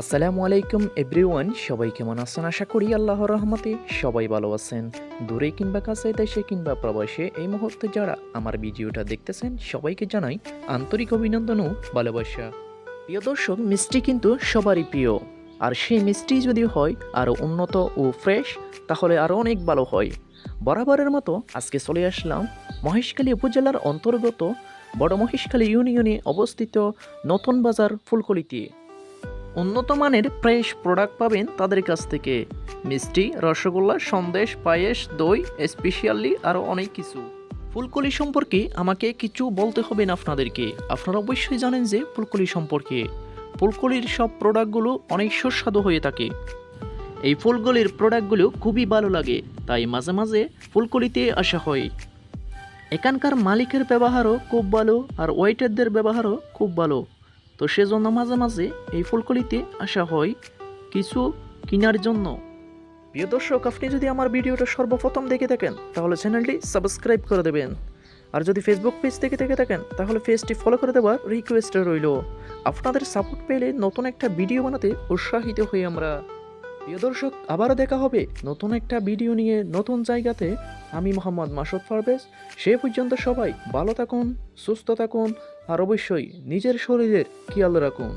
আসসালামু আলাইকুম এভরিওয়ান, সবাই কেমন আছেন? আশা করি আল্লাহর রহমতে সবাই ভালো আছেন। দূরে কিংবা কাছে দেশে কিংবা প্রবাসে এই মুহূর্তে যারা আমার ভিডিওটা দেখতেছেন, সবাইকে জানাই আন্তরিক অভিনন্দন ও ভালোবাসা। প্রিয় দর্শক, মিষ্টি কিন্তু সবারই প্রিয়। আর সেই মিষ্টি যদি হয় আরও উন্নত ও ফ্রেশ, তাহলে আরও অনেক ভালো হয়। বরাবরের মতো আজকে চলে আসলাম মহেশখালী উপজেলার অন্তর্গত বড় মহেশখালী ইউনিয়নে অবস্থিত নতুন বাজার ফুলকলিতে। উন্নত মানের ফ্রেশ প্রোডাক্ট পাবেন তাদের কাছ থেকে। মিষ্টি, রসগোল্লা, সন্দেশ, পায়েস, দই, স্পেশালি আরও অনেক কিছু। ফুলকলি সম্পর্কে আমাকে কিছু বলতে হবে না আপনাদেরকে। আপনারা অবশ্যই জানেন যে ফুলকলি সম্পর্কে। ফুলকলির সব প্রোডাক্টগুলো অনেক সুস্বাদু হয়ে থাকে। এই ফুলকলির প্রোডাক্টগুলো খুবই ভালো লাগে, তাই মাঝে মাঝে ফুলকলিতে আসা হয়। এখানকার মালিকের ব্যবহারও খুব ভালো আর ওয়েটারদের ব্যবহারও খুব ভালো। তো সেজন্য মাঝে মাঝে এই ফুলকলিতে আসা হয় কিছু কেনার জন্য। প্রিয় দর্শক, আপনি যদি আমার ভিডিওটা সর্বপ্রথম দেখে থাকেন, তাহলে চ্যানেলটি সাবস্ক্রাইব করে দেবেন। আর যদি ফেসবুক পেজ থেকে দেখে থাকেন, তাহলে পেজটি ফলো করে দেওয়ার রিকোয়েস্ট রইল। আপনাদের সাপোর্ট পেলে নতুন একটা ভিডিও বানাতে উৎসাহিত হই আমরা। প্রিয় দর্শক, আবারও দেখা হবে নতুন একটা ভিডিও নিয়ে নতুন জায়গাতে। আমি মোহাম্মদ মাসুদ পারভেজ সে পর্যন্ত সবাই ভালো থাকুন, সুস্থ থাকুন, আর অবশ্যই নিজের শরীরের খেয়াল রাখুন।